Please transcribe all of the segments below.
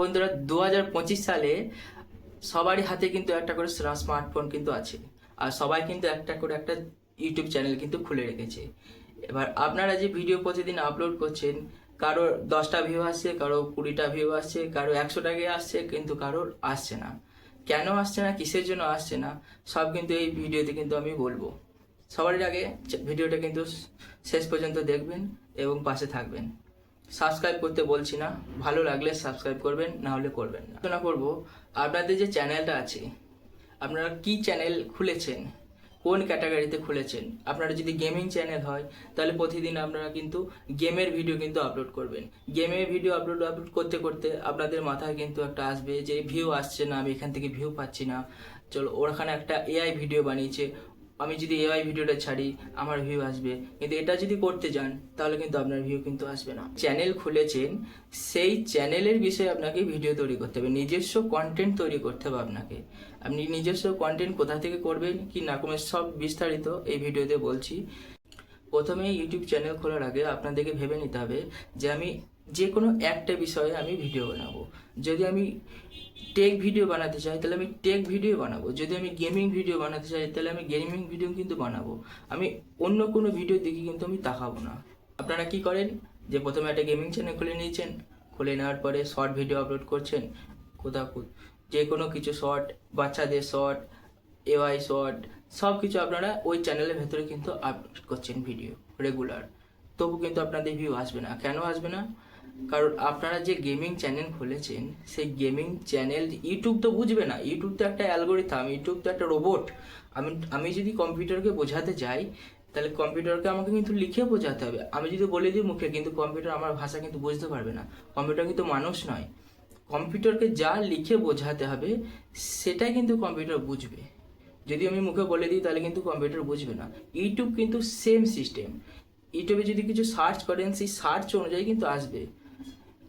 বন্ধুরা দু হাজার পঁচিশ সালে সবারই হাতে কিন্তু একটা করে স্মার্টফোন কিন্তু আছে। আর সবাই কিন্তু একটা করে একটা ইউটিউব চ্যানেল কিন্তু খুলে রেখেছে। এবার আপনারা যে ভিডিও প্রতিদিন আপলোড করছেন, কারোর দশটা ভিউ আসছে, কারও কুড়িটা ভিউ আসছে, কারও একশো টাকা আসছে, কিন্তু কারোর আসছে না। কেন আসছে না, কিসের জন্য আসছে না, সব কিন্তু এই ভিডিওতে কিন্তু আমি বলব। সবার আগে ভিডিওটা কিন্তু শেষ পর্যন্ত দেখবেন এবং পাশে থাকবেন। সাবস্ক্রাইব করতে বলছি না। ভালো লাগলে সাবস্ক্রাইব করবেন, না হলে করবেন না। আলোচনা করব, আপনাদের যে চ্যানেলটা আছে, আপনারা কি চ্যানেল খুলেছেন? কোন ক্যাটাগরিতে খুলেছেন? আপনারা যদি গেমিং চ্যানেল হয়, তাহলে প্রতিদিন আপনারা কিন্তু গেমের ভিডিও কিন্তু আপলোড করবেন। গেমের ভিডিও আপলোড আপলোড করতে করতে আপনাদের মাথায় কিন্তু একটা আসবে যে ভিউ আসছে না, আমি এখান থেকে ভিউ পাচ্ছি না। চলো, ওখানে একটা এআই ভিডিও বানিয়েছে আমি যদি এআই ভিডিওটা ছাড়ি, আমার ভিউ আসবে। কিন্তু এটা যদি করতে যান, তাহলে কিন্তু আপনার ভিউ কিন্তু আসবে না। চ্যানেল খুলেছেন, সেই চ্যানেলের বিষয়ে আপনাকে ভিডিও তৈরি করতে হবে। নিজস্ব কন্টেন্ট তৈরি করতে হবে আপনাকে। আপনি নিজস্ব কন্টেন্ট কোথা থেকে করবেন, কি না করবেন, সব বিস্তারিত এই ভিডিওতে বলছি। প্রথমে ইউটিউব চ্যানেল খোলার আগে আপনাদেরকে ভেবে নিতে হবে যে আমি যে কোনো একটা বিষয়ে আমি ভিডিও বানাবো। যদি আমি টেক ভিডিও বানাতে চাই, তাহলে আমি টেক ভিডিও বানাবো। যদি আমি গেমিং ভিডিও বানাতে চাই, তাহলে আমি গেমিং ভিডিও কিন্তু বানাবো। আমি অন্য কোনো ভিডিও দেখে কিন্তু আমি তাকাবো না। আপনারা কি করেন? যে প্রথমে একটা গেমিং চ্যানেল খুলে নিয়েছেন, খুলে নেওয়ার পরে শর্ট ভিডিও আপলোড করছেন, কোথাও যে কোনো কিছু শর্ট বাচ্চাদের শর্ট এওয়াই শর্ট সব কিছু আপনারা ওই চ্যানেলের ভেতরে কিন্তু আপলোড করছেন ভিডিও রেগুলার তবু কিন্তু আপনাদের ভিউ আসবে না। কেন আসবে না? কারণ আপনারা যে গেমিং চ্যানেল খুলেছেন, সেই গেমিং চ্যানেল ইউটিউব তো বুঝবে না। ইউটিউব তো একটা অ্যালগোরিথাম ইউটিউব তো একটা রোবট আমি আমি যদি কম্পিউটারকে বোঝাতে যাই তাহলে কম্পিউটারকে আমাকে কিন্তু লিখে বোঝাতে হবে। আমি যদি বলে দিই মুখে, কিন্তু কম্পিউটার আমার ভাষা কিন্তু বুঝতে পারবে না। কম্পিউটার কিন্তু মানুষ নয়। কম্পিউটারকে যা লিখে বোঝাতে হবে, সেটাই কিন্তু কম্পিউটার বুঝবে। যদি আমি মুখে বলে দিই, তাহলে কিন্তু কম্পিউটার বুঝবে না। ইউটিউব কিন্তু সেম সিস্টেম ইউটিউবে যদি কিছু সার্চ করেন, সেই সার্চ অনুযায়ী কিন্তু আসবে।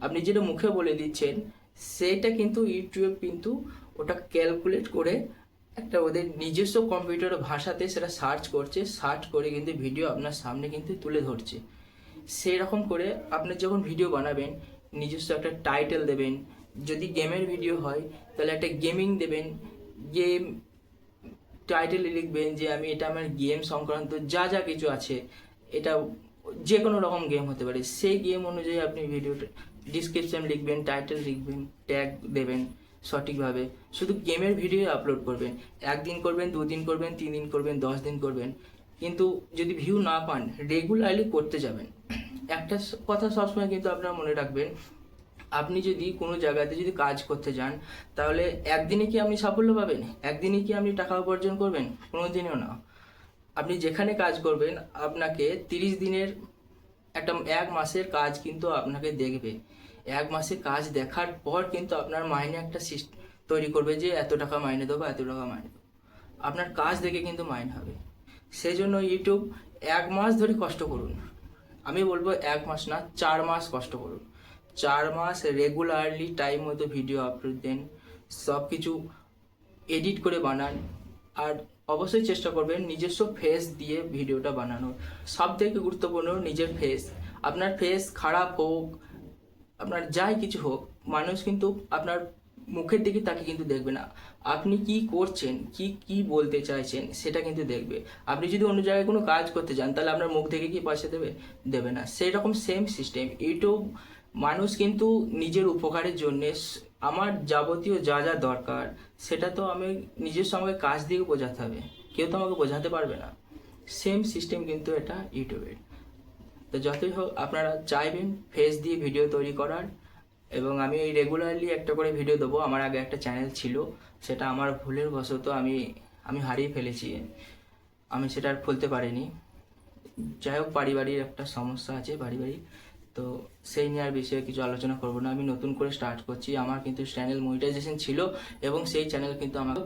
আপনি যেটা মুখে বলে দিচ্ছেন, সেটা কিন্তু ইউটিউব কিন্তু ওটা ক্যালকুলেট করে একটা ওদের নিজস্ব কম্পিউটার ভাষাতে সেটা সার্চ করছে। সার্চ করে কিন্তু ভিডিও আপনার সামনে কিন্তু তুলে ধরছে। সেই রকম করে আপনি যখন ভিডিও বানাবেন, নিজস্ব একটা টাইটেল দেবেন। যদি গেমের ভিডিও হয়, তাহলে একটা গেমিং দেবেন। গেম টাইটেলে লিখবেন যে আমি এটা আমার গেম সংক্রান্ত যা যা কিছু আছে, এটা যে কোনো রকম গেম হতে পারে। সেই গেম অনুযায়ী আপনি ভিডিওটা ডিসক্রিপশন লিখবেন টাইটেল লিখবেন ট্যাগ দেবেন সঠিকভাবে। শুধু গেমের ভিডিও আপলোড করবেন। একদিন করবেন, দুদিন করবেন তিন দিন করবেন দশ দিন করবেন। কিন্তু যদি ভিউ না পান রেগুলারলি করতে যাবেন। একটা কথা সবসময় কিন্তু আপনারা মনে রাখবেন আপনি যদি কোনো জায়গাতে যদি কাজ করতে যান, তাহলে একদিনে কি আপনি সাফল্য পাবেন? একদিনে কি আপনি টাকা উপার্জন করবেন? কোনো দিনও না। আপনি যেখানে কাজ করবেন, আপনাকে তিরিশ দিনের একটা এক মাসের কাজ কিন্তু আপনাকে দেখবে। এক মাসে কাজ দেখার পর কিন্তু আপনার মাইনে একটা তৈরি করবে যে, এত টাকা মাইনে দেবো, এত টাকা মাইনে দেবো। আপনার কাজ দেখে কিন্তু মাইনে হবে। সেই জন্য ইউটিউব এক মাস ধরে কষ্ট করুন। আমি বলব এক মাস না, চার মাস কষ্ট করুন। চার মাস রেগুলারলি টাইম মতো ভিডিও আপলোড দেন। সব কিছু এডিট করে বানান। আর অবশ্যই চেষ্টা করবেন নিজস্ব ফেস দিয়ে ভিডিওটা বানানোর। সব থেকে গুরুত্বপূর্ণ নিজের ফেস আপনার ফেস খারাপ হোক, আপনার যাই কিছু হোক, মানুষ কিন্তু আপনার মুখের দিকে তাকে কিন্তু দেখবে না। আপনি কি করছেন, কি কি বলতে চাইছেন সেটা কিন্তু দেখবে। আপনি যদি অন্য জায়গায় কোনো কাজ করতে চান তাহলে আপনার মুখ থেকে কি পয়সা দেবে? দেবে না। সেই রকম সেম সিস্টেম ইউটিউব মানুষ কিন্তু নিজের উপকারের জন্যে আমার যাবতীয় যা যা দরকার, সেটা তো আমি নিজের সঙ্গে কাজ দিয়ে বোঝাতে হবে। কেউ তো আমাকে বোঝাতে পারবে না। সেম সিস্টেম কিন্তু এটা ইউটিউবের তো যতই হোক, আপনারা চাইবেন ফেস দিয়ে ভিডিও তৈরি করার, এবং আমি রেগুলারলি একটা করে ভিডিও দেবো। আমার আগে একটা চ্যানেল ছিল, সেটা আমার ভুলের বশত আমি আমি হারিয়ে ফেলেছি। আমি সেটা আর খুলতে পারিনি। যাই হোক, পারিবারিক একটা সমস্যা আছে, পারিবারিক। তো সেই নিয়ে আর বিষয়ে কিছু আলোচনা করব না। আমি নতুন করে স্টার্ট করছি। আমার কিন্তু চ্যানেল মনিটাইজেশন ছিল এবং সেই চ্যানেল কিন্তু আমার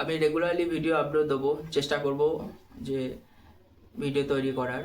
আমি রেগুলারলি ভিডিও আপলোড দেবো। চেষ্টা করব যে ভিডিও তৈরি করার।